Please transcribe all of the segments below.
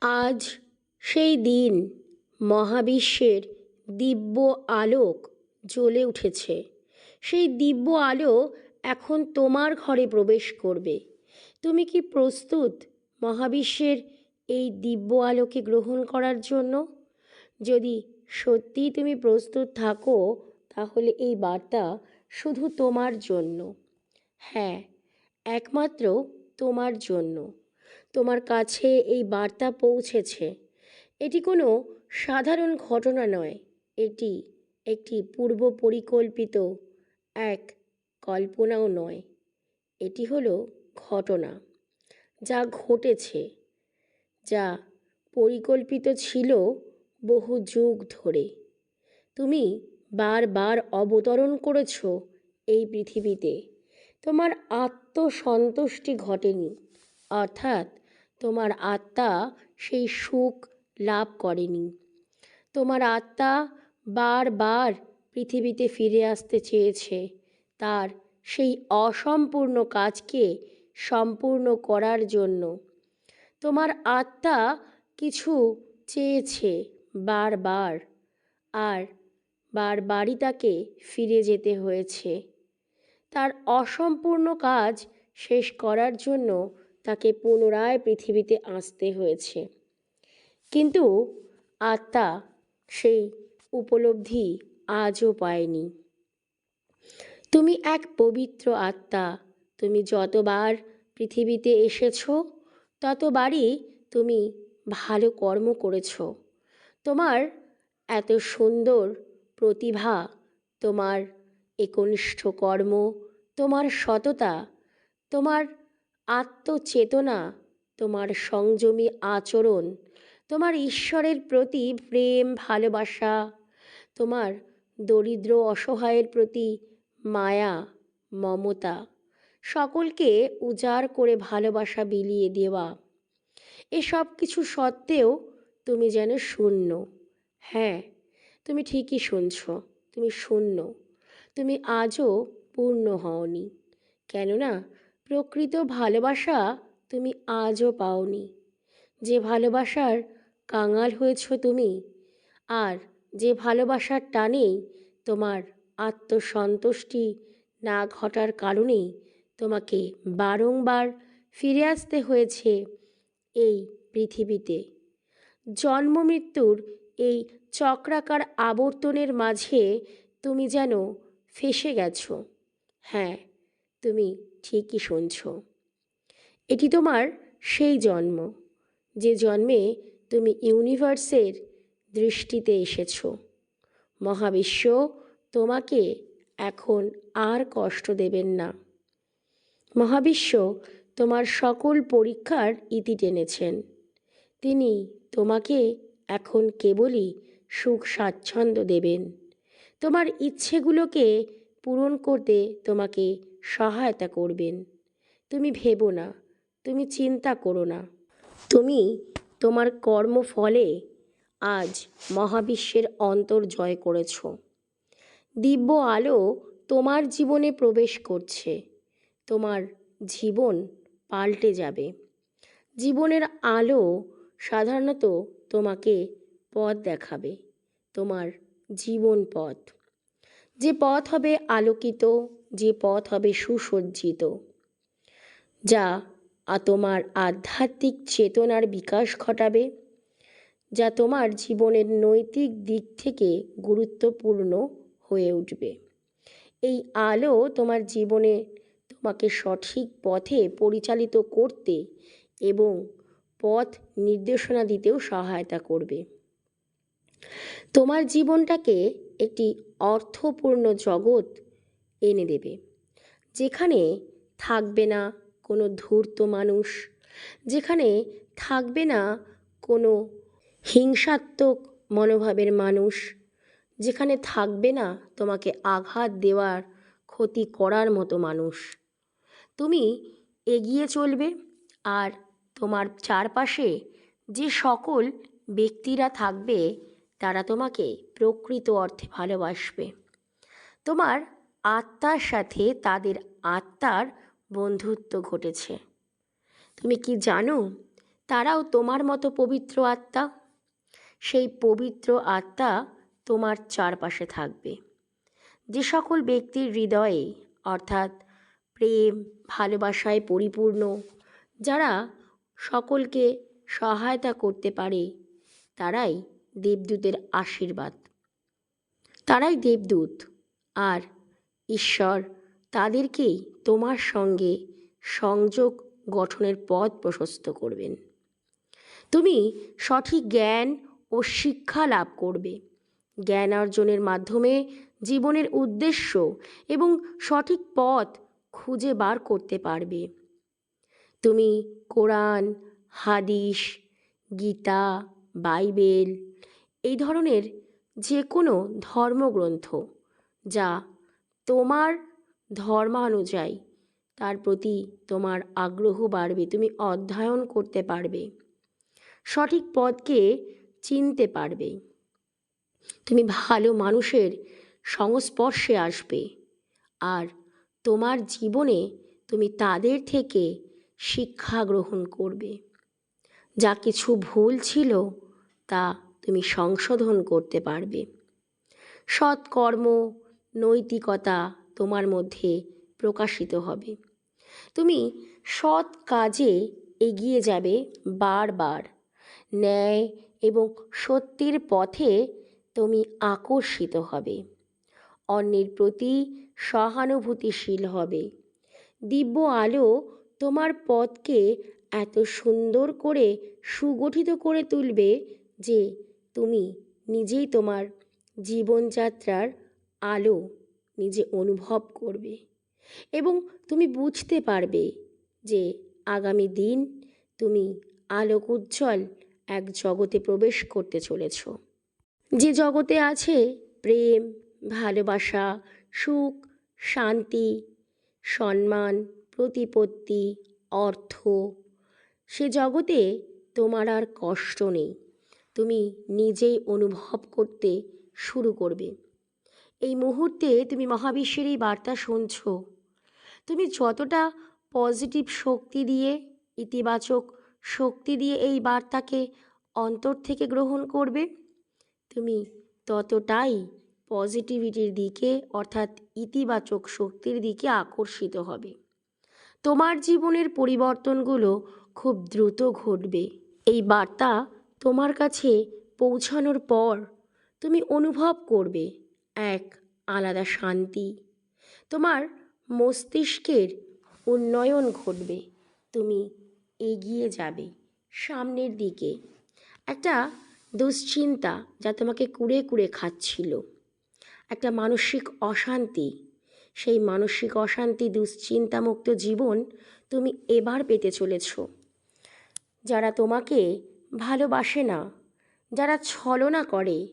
আজ সেই দিন মহাবিশ্বের দিব্য আলোক জ্বলে উঠেছে। সেই দিব্য আলো এখন তোমার ঘরে প্রবেশ করবে। তুমি কি প্রস্তুত মহাবিশ্বের এই দিব্য আলোকে গ্রহণ করার জন্য? যদি সত্যিই তুমি প্রস্তুত থাকো, তাহলে এই বার্তা শুধু তোমার জন্য। হ্যাঁ একমাত্র তোমার জন্য। তোমার কাছে এই বার্তা পৌঁছেছে। এটি কোনো সাধারণ ঘটনা নয়, এটি একটি পূর্ব পরিকল্পিত এক কল্পনাও নয়। এটি হলো ঘটনা যা ঘটেছে, যা পরিকল্পিত ছিল বহু যুগ ধরে। তুমি বারবার অবতরণ করেছ এই পৃথিবীতে। তোমার আত্মসন্তুষ্টি ঘটেনি, অর্থাৎ তোমার আত্মা সেই সুখ লাভ করেনি। তোমার আত্মা বারবার পৃথিবীতে ফিরে আসতে চেয়েছে। তার সেই অসম্পূর্ণ কাজকে সম্পূর্ণ করার জন্য। তোমার আত্মা কিছু চেয়েছে বারবার, আর বার বারবারই তাকে ফিরে যেতে হয়েছে। তার অসম্পূর্ণ কাজ শেষ করার জন্য তাকে পুনরায় পৃথিবীতে আসতে হয়েছে। কিন্তু আত্মা সেই উপলব্ধি আজও পায়নি। তুমি এক পবিত্র আত্মা। তুমি যতবার পৃথিবীতে এসেছ, ততবারই তুমি ভালো কর্ম করেছ। তোমার এত সুন্দর প্রতিভা, তোমার একনিষ্ঠ কর্ম, তোমার সততা, তোমার আত্মচেতনা, তোমার সংযমী আচরণ, তোমার ঈশ্বরের প্রতি প্রেম, ভালোবাসা, তোমার দরিদ্র অসহায়ের প্রতি মায়া, মমতা, সকলকে উজাড় করে ভালোবাসা বিলিয়ে দেওয়া। এসব কিছু সত্ত্বেও তুমি যেন শূন্য। হ্যাঁ তুমি ঠিকই শুনছ, তুমি শূন্য। তুমি আজও পূর্ণ হওনি। কেননা প্রকৃত ভালোবাসা তুমি আজও পাওনি। যে ভালোবাসার কাঙাল হয়েছ তুমি, আর যে ভালোবাসার টানেই তোমার আত্মসন্তুষ্টি না ঘটার কারণেই তোমাকে বারংবার ফিরে আসতে হয়েছে এই পৃথিবীতে। জন্ম মৃত্যুর এই চক্রাকার আবর্তনের মাঝে তুমি যেন ফেসে গেছো। হ্যাঁ তুমি ঠিকই শুনছ। এটি তোমার সেই জন্ম, যে জন্মে তুমি ইউনিভার্সের দৃষ্টিতে এসেছ। মহাবিশ্ব তোমাকে এখন আর কষ্ট দেবেন না। মহাবিশ্ব তোমার সকল পরীক্ষার ইতি টেনেছেন। তিনি তোমাকে এখন কেবলই সুখ স্বাচ্ছন্দ্য দেবেন। তোমার ইচ্ছেগুলোকে পূরণ করতে তোমাকে সহায়তা করবেন। তুমি ভেবো না, তুমি চিন্তা করো না। তুমি তোমার কর্মফলে আজ মহাবিশ্বের অন্তর জয় করেছ। দিব্য আলো তোমার জীবনে প্রবেশ করছে। তোমার জীবন পাল্টে যাবে। জীবনের আলো সাধারণত তোমাকে পথ দেখাবে, তোমার জীবন পথ। যে পথ হবে আলোকিত যে পথ হবে সুসজ্জিত। যা তোমার আধ্যাত্মিক চেতনার বিকাশ ঘটাবে, যা তোমার জীবনের নৈতিক দিক থেকে গুরুত্বপূর্ণ হয়ে উঠবে। এই আলো তোমার জীবনে তোমাকে সঠিক পথে পরিচালিত করতে এবং পথ নির্দেশনা দিতেও সহায়তা করবে। তোমার জীবনটাকে একটি অর্থপূর্ণ জগৎ এনে দেবে। যেখানে থাকবে না কোনো ধূর্ত মানুষ, যেখানে থাকবে না কোনো হিংসাত্মক মনোভাবের মানুষ, যেখানে থাকবে না তোমাকে আঘাত দেওয়ার ক্ষতি করার মতো মানুষ। তুমি এগিয়ে চলবে আর তোমার চারপাশে যে সকল ব্যক্তিরা থাকবে, তারা তোমাকে প্রকৃত অর্থে ভালোবাসবে। তোমার আত্মার সাথে তাদের আত্মার বন্ধুত্ব ঘটেছে। তুমি কি জানো, তারাও তোমার মতো পবিত্র আত্মা? সেই পবিত্র আত্মা তোমার চারপাশে থাকবে। যে সকল ব্যক্তির হৃদয়ে, অর্থাৎ প্রেম, ভালোবাসায় পরিপূর্ণ, যারা সকলকে সহায়তা করতে পারে, তারাই দেবদূতের আশীর্বাদ। তারাই দেবদূত, আর ঈশ্বর, তাদেরকেই তোমার সঙ্গে সংযোগ গঠনের পথ প্রশস্ত করবেন। তুমি সঠিক জ্ঞান ও শিক্ষা লাভ করবে। জ্ঞান অর্জনের মাধ্যমে জীবনের উদ্দেশ্য এবং সঠিক পথ খুঁজে বার করতে পারবে। তুমি কোরআন, হাদিস, গীতা, বাইবেল এই ধরনের যে কোনো ধর্মগ্রন্থ যা তোমার ধর্মানুযায়ী, তার প্রতি তোমার আগ্রহ বাড়বে, তুমি অধ্যয়ন করতে পারবে, সঠিক পথকে চিনতে পারবে। তুমি ভালো মানুষের সংস্পর্শে আসবে আর তোমার জীবনে তুমি তাদের থেকে শিক্ষা গ্রহণ করবে। যা কিছু ভুল ছিল, তা তুমি সংশোধন করতে পারবে। সৎকর্ম নৈতিকতা তোমার মধ্যে প্রকাশিত হবে। তুমি সৎ কাজে এগিয়ে যাবে বারবার। ন্যায় এবং সত্যের পথে তুমি আকর্ষিত হবে। অন্যের প্রতি সহানুভূতিশীল হবে। দিব্য আলো তোমার পথকে এত সুন্দর করে সুগঠিত করে তুলবে যে তুমি নিজেই তোমার জীবনযাত্রার আলো নিজে অনুভব করবে এবং তুমি বুঝতে পারবে যে আগামী দিন তুমি আলোক উজ্জ্বল এক জগতে প্রবেশ করতে চলেছ। যে জগতে আছে প্রেম, ভালোবাসা, সুখ, শান্তি, সম্মান, প্রতিপত্তি, অর্থ। সে জগতে তোমার আর কষ্ট নেই। তুমি নিজেই অনুভব করতে শুরু করবে। এই মুহূর্তে তুমি মহাবিশ্বের এই বার্তা শুনছ। তুমি যতটা পজিটিভ শক্তি দিয়ে, ইতিবাচক শক্তি দিয়ে এই বার্তাকে অন্তর থেকে গ্রহণ করবে, তুমি ততটাই পজিটিভিটির দিকে, অর্থাৎ ইতিবাচক শক্তির দিকে আকর্ষিত হবে। তোমার জীবনের পরিবর্তনগুলো খুব দ্রুত ঘটবে। এই বার্তা তোমার কাছে পৌঁছানোর পর তুমি অনুভব করবে। এক আলাদা শান্তি। তোমার মস্তিষ্কের উন্নয়ন ঘটবে। তুমি এগিয়ে যাবে সামনের দিকে। একটা দুশ্চিন্তা যা তোমাকে কুড়ে কুড়ে খাচ্ছিল। একটা মানসিক অশান্তি। সেই মানসিক অশান্তি, দুশ্চিন্তামুক্ত জীবন তুমি এবার পেতে চলেছ। যারা তোমাকে ভালোবাসে না, যারা ছলনা করে,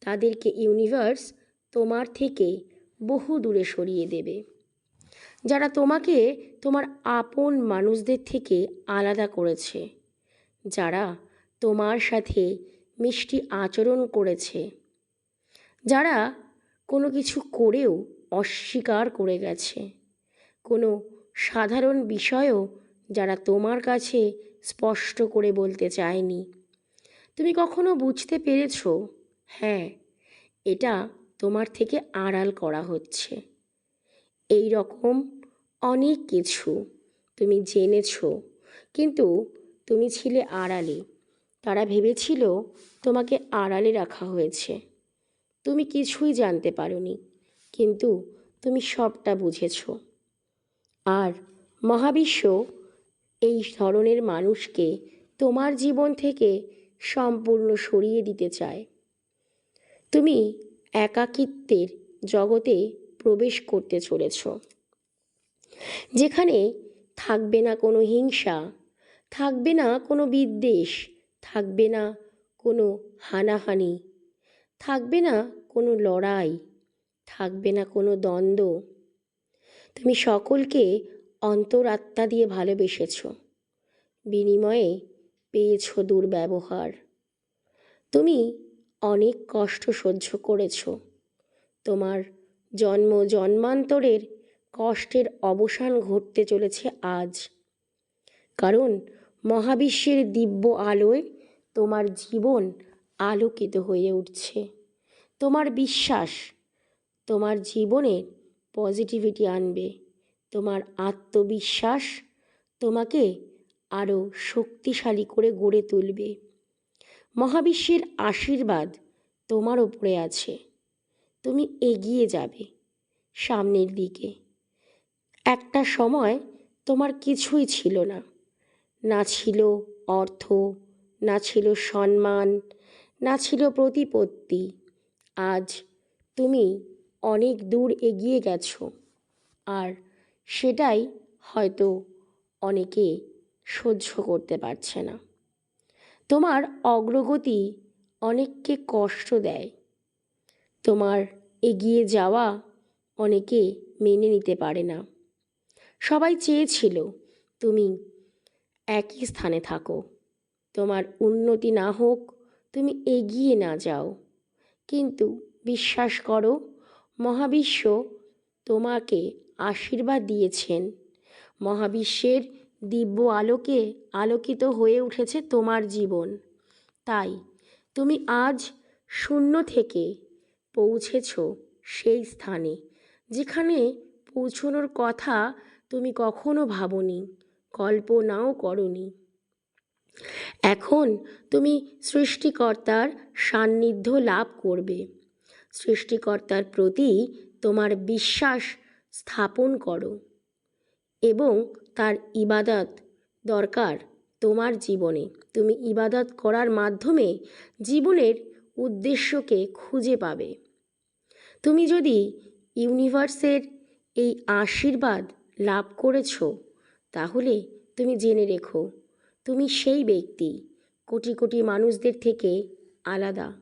তাদেরকে ইউনিভার্স তোমার থেকে বহু দূরে সরিয়ে দেবে। যারা তোমাকে তোমার আপন মানুষদের থেকে আলাদা করেছে, যারা তোমার সাথে মিষ্টি আচরণ করেছে, যারা কোনো কিছু করেও অস্বীকার করে গেছে, কোনো সাধারণ বিষয়ও যারা তোমার কাছে স্পষ্ট করে বলতে চায়নি। তুমি কখনো বুঝতে পেরেছ? হ্যাঁ এটা তোমার থেকে আড়াল করা হচ্ছে। এই রকম অনেক কিছু তুমি জেনেছ, কিন্তু তুমি ছিলে আড়ালে। তারা ভেবেছিল তোমাকে আড়ালে রাখা হয়েছে। তুমি কিছুই জানতে পারোনি, কিন্তু তুমি সবটা বুঝেছ। আর মহাবিশ্ব এই ধরনের মানুষকে তোমার জীবন থেকে সম্পূর্ণ সরিয়ে দিতে চায়। তুমি একাকিত্বের জগতে প্রবেশ করতে চলেছ। যেখানে থাকবে না কোনো হিংসা, থাকবে না কোনো বিদ্বেষ, থাকবে না কোনো হানাহানি, থাকবে না কোনো লড়াই, থাকবে না কোনো দ্বন্দ্ব। তুমি সকলকে অন্তরাত্মা দিয়ে ভালোবেসেছ, বিনিময়ে পেয়েছ দুর্ব্যবহার। তুমি অনেক কষ্ট সহ্য করেছ। তোমার জন্ম জন্মান্তরের কষ্টের অবসান ঘটতে চলেছে আজ। কারণ মহাবিশ্বের দিব্য আলোয় তোমার জীবন আলোকিত হয়ে উঠছে। তোমার বিশ্বাস তোমার জীবনে পজিটিভিটি আনবে। তোমার আত্মবিশ্বাস তোমাকে আরও শক্তিশালী করে গড়ে তুলবে। মহাবিশ্বের আশীর্বাদ তোমার ওপরে আছে। তুমি এগিয়ে যাবে সামনের দিকে। একটা সময় তোমার কিছুই ছিল না। না ছিল অর্থ, না ছিল সম্মান, না ছিল প্রতিপত্তি। আজ তুমি অনেক দূর এগিয়ে গেছো। আর সেটাই হয়তো অনেকে সহ্য করতে পারছে না। তোমার অগ্রগতি অনেককে কষ্ট দেয়। তোমার এগিয়ে যাওয়া অনেকে মেনে নিতে পারে না। সবাই চেয়েছিল তুমি একই স্থানে থাকো। তোমার উন্নতি না হোক, তুমি এগিয়ে না যাও। কিন্তু বিশ্বাস করো, মহাবিশ্ব তোমাকে আশীর্বাদ দিয়েছেন। মহাবিশ্বের দিব্য আলোকে আলোকিত হয়ে উঠেছে তোমার জীবন। তাই তুমি আজ শূন্য থেকে পৌঁছেছ সেই স্থানে, যেখানে পৌঁছনোর কথা তুমি কখনো ভাবনি, কল্পনাও করনি। এখন তুমি সৃষ্টিকর্তার সান্নিধ্য লাভ করবে। সৃষ্টিকর্তার প্রতি তোমার বিশ্বাস স্থাপন করো এবং তার ইবাদত দরকার তোমার জীবনে। তুমি ইবাদত করার মাধ্যমে জীবনের উদ্দেশ্যকে খুঁজে পাবে। তুমি যদি ইউনিভার্সের এই আশীর্বাদ লাভ করেছ, তাহলে তুমি জেনে রেখো, তুমি সেই ব্যক্তি। কোটি কোটি মানুষদের থেকে আলাদা,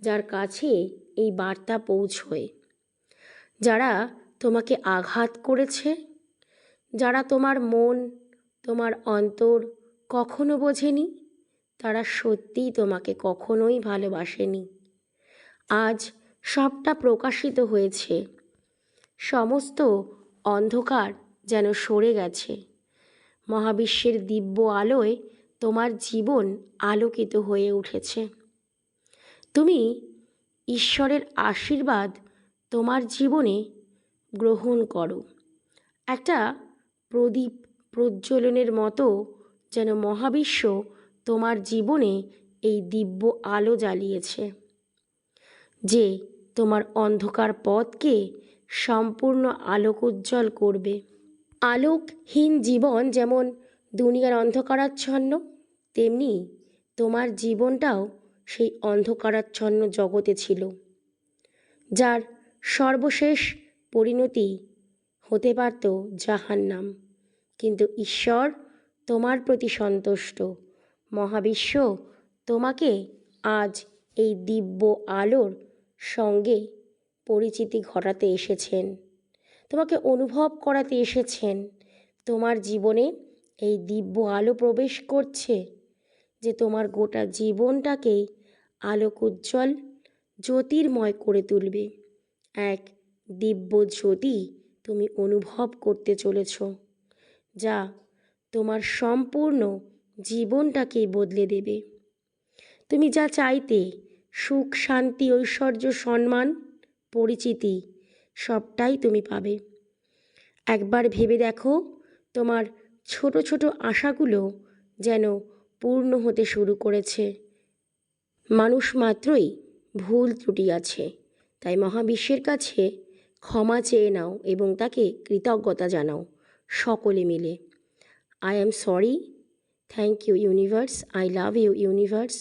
যার কাছে এই বার্তা পৌঁছয়। যারা তোমাকে আঘাত করেছে যারা তোমার মন, তোমার অন্তর কখনো বোঝেনি, তারা সত্যিই তোমাকে কখনোই ভালোবাসেনি। আজ সবটা প্রকাশিত হয়েছে। সমস্ত অন্ধকার যেন সরে গেছে। মহাবিশ্বের দিব্য আলোয় তোমার জীবন আলোকিত হয়ে উঠেছে। তুমি ঈশ্বরের আশীর্বাদ তোমার জীবনে গ্রহণ করো। একটা প্রদীপ প্রজ্বলনের মতো যেন মহাবিশ্ব তোমার জীবনে এই দিব্য আলো জ্বালিয়েছে। যে তোমার অন্ধকার পথকে সম্পূর্ণ আলোকোজ্জ্বল করবে। আলোকহীন জীবন যেমন দুনিয়ার অন্ধকারাচ্ছন্ন, তেমনি তোমার জীবনটাও সেই অন্ধকারাচ্ছন্ন জগতে ছিল, যার সর্বশেষ পরিণতি হতে পারত জাহান্নাম। কিন্তু ঈশ্বর তোমার প্রতি সন্তুষ্ট। মহাবিশ্ব তোমাকে আজ এই দিব্য আলোর সঙ্গে পরিচিতি ঘটাতে এসেছেন। তোমাকে অনুভব করাতে এসেছেন। তোমার জীবনে এই দিব্য আলো প্রবেশ করছে যে তোমার গোটা জীবনটাকেই আলোক উজ্জ্বল জ্যোতির্ময় করে তুলবে। এক দিব্য জ্যোতি তুমি অনুভব করতে চলেছ। যা তোমার সম্পূর্ণ জীবনটাকেই বদলে দেবে। তুমি যা চাইতে, সুখ, শান্তি, ঐশ্বর্য, সম্মান, পরিচিতি, সবটাই তুমি পাবে। একবার ভেবে দেখো তোমার ছোট ছোট আশাগুলো যেন পূর্ণ হতে শুরু করেছে। মানুষ মাত্রই ভুল ত্রুটি আছে, তাই মহাবিশ্বের কাছে ক্ষমা চেয়ে নাও এবং তাকে কৃতজ্ঞতা জানাও। সকলে মিলে। I am sorry thank you universe I love you universe